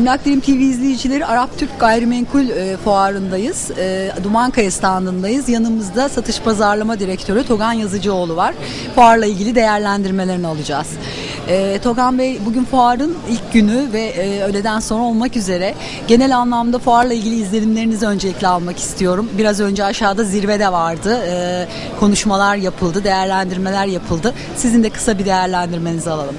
Emlak TV izleyicileri Arap Türk Gayrimenkul e, Fuarı'ndayız. E, Dumankaya standındayız. Yanımızda Satış Pazarlama Direktörü Togan Yazıcıoğlu var. Fuarla ilgili değerlendirmelerini alacağız. E, Togan Bey bugün fuarın ilk günü ve e, öğleden sonra olmak üzere genel anlamda fuarla ilgili izlenimlerinizi öncelikle almak istiyorum. Biraz önce aşağıda zirvede vardı. E, konuşmalar yapıldı, değerlendirmeler yapıldı. Sizin de kısa bir değerlendirmenizi alalım.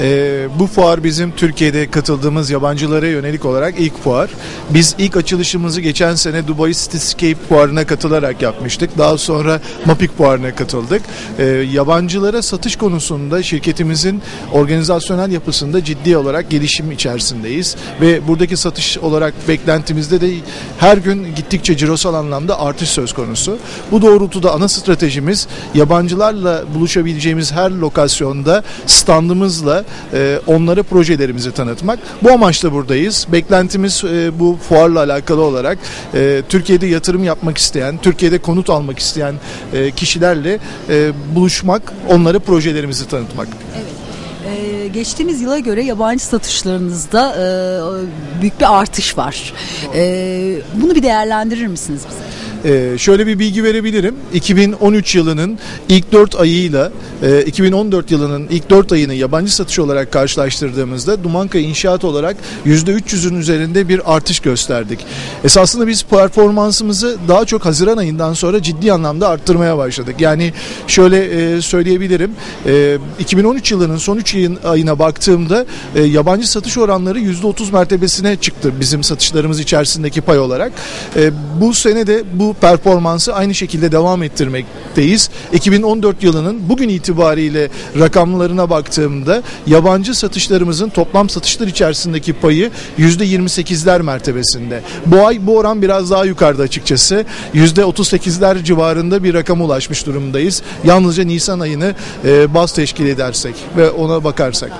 Ee, bu fuar bizim Türkiye'de katıldığımız yabancılara yönelik olarak ilk fuar. Biz ilk açılışımızı geçen sene Dubai Cityscape fuarına katılarak yapmıştık. Daha sonra Mapik fuarına katıldık. Ee, yabancılara satış konusunda şirketimizin organizasyonel yapısında ciddi olarak gelişim içerisindeyiz. Ve buradaki satış olarak beklentimizde de her gün gittikçe cirosal anlamda artış söz konusu. Bu doğrultuda ana stratejimiz yabancılarla buluşabileceğimiz her lokasyonda standımızla e, onlara projelerimizi tanıtmak. Bu amaçla buradayız. Beklentimiz e, bu fuarla alakalı olarak e, Türkiye'de yatırım yapmak isteyen, Türkiye'de konut almak isteyen e, kişilerle e, buluşmak, onlara projelerimizi tanıtmak. Evet. Ee, geçtiğimiz yıla göre yabancı satışlarınızda e, büyük bir artış var. Ee, bunu bir değerlendirir misiniz bize? Ee, şöyle bir bilgi verebilirim. 2013 yılının ilk 4 ayıyla e, 2014 yılının ilk 4 ayını yabancı satış olarak karşılaştırdığımızda Dumanka İnşaat olarak %300'ün üzerinde bir artış gösterdik. Esasında biz performansımızı daha çok Haziran ayından sonra ciddi anlamda arttırmaya başladık. Yani şöyle e, söyleyebilirim. E, 2013 yılının son 3 ayına baktığımda e, yabancı satış oranları %30 mertebesine çıktı bizim satışlarımız içerisindeki pay olarak. E, bu sene de bu performansı aynı şekilde devam ettirmekteyiz. 2014 yılının bugün itibariyle rakamlarına baktığımda yabancı satışlarımızın toplam satışlar içerisindeki payı %28'ler mertebesinde. Bu ay bu oran biraz daha yukarıda açıkçası. %38'ler civarında bir rakama ulaşmış durumdayız. Yalnızca Nisan ayını e, baz teşkil edersek ve ona bakarsak.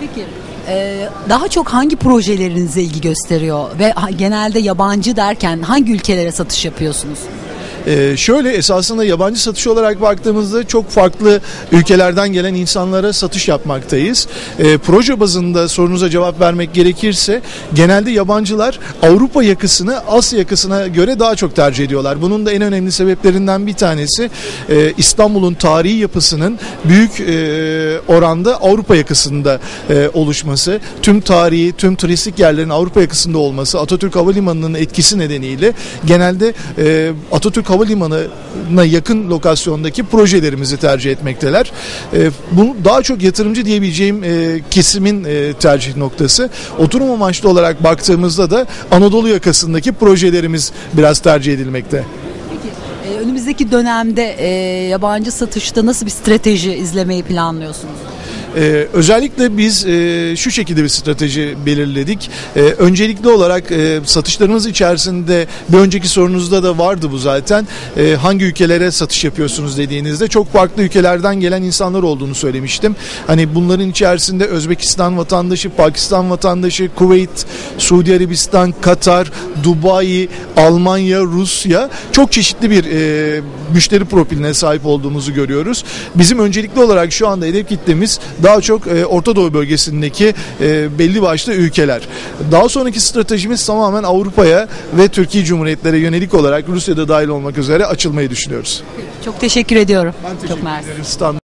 Peki ee, daha çok hangi projelerinize ilgi gösteriyor ve genelde yabancı derken hangi ülkelere satış yapıyorsunuz? Ee, şöyle esasında yabancı satış olarak baktığımızda çok farklı ülkelerden gelen insanlara satış yapmaktayız. Ee, proje bazında sorunuza cevap vermek gerekirse genelde yabancılar Avrupa yakasını Asya yakasına göre daha çok tercih ediyorlar. Bunun da en önemli sebeplerinden bir tanesi e, İstanbul'un tarihi yapısının büyük e, oranda Avrupa yakasında e, oluşması, tüm tarihi, tüm turistik yerlerin Avrupa yakasında olması, Atatürk Havalimanı'nın etkisi nedeniyle genelde e, Atatürk Havalimanı'na yakın lokasyondaki projelerimizi tercih etmekteler. E, bunu daha çok yatırımcı diyebileceğim e, kesimin e, tercih noktası. Oturum amaçlı olarak baktığımızda da Anadolu yakasındaki projelerimiz biraz tercih edilmekte. Peki önümüzdeki dönemde yabancı satışta nasıl bir strateji izlemeyi planlıyorsunuz? Ee, özellikle biz e, şu şekilde bir strateji belirledik. Ee, öncelikli olarak e, satışlarımız içerisinde bir önceki sorunuzda da vardı bu zaten. E, hangi ülkelere satış yapıyorsunuz dediğinizde çok farklı ülkelerden gelen insanlar olduğunu söylemiştim. Hani bunların içerisinde Özbekistan vatandaşı, Pakistan vatandaşı, Kuveyt, Suudi Arabistan, Katar, Dubai, Almanya, Rusya çok çeşitli bir e, müşteri profiline sahip olduğumuzu görüyoruz. Bizim öncelikli olarak şu anda hedef kitlemiz daha çok e, Orta Doğu bölgesindeki e, belli başlı ülkeler. Daha sonraki stratejimiz tamamen Avrupa'ya ve Türkiye Cumhuriyetlere yönelik olarak Rusya'da dahil olmak üzere açılmayı düşünüyoruz. Çok teşekkür ediyorum. Ben teşekkür Çok ederim.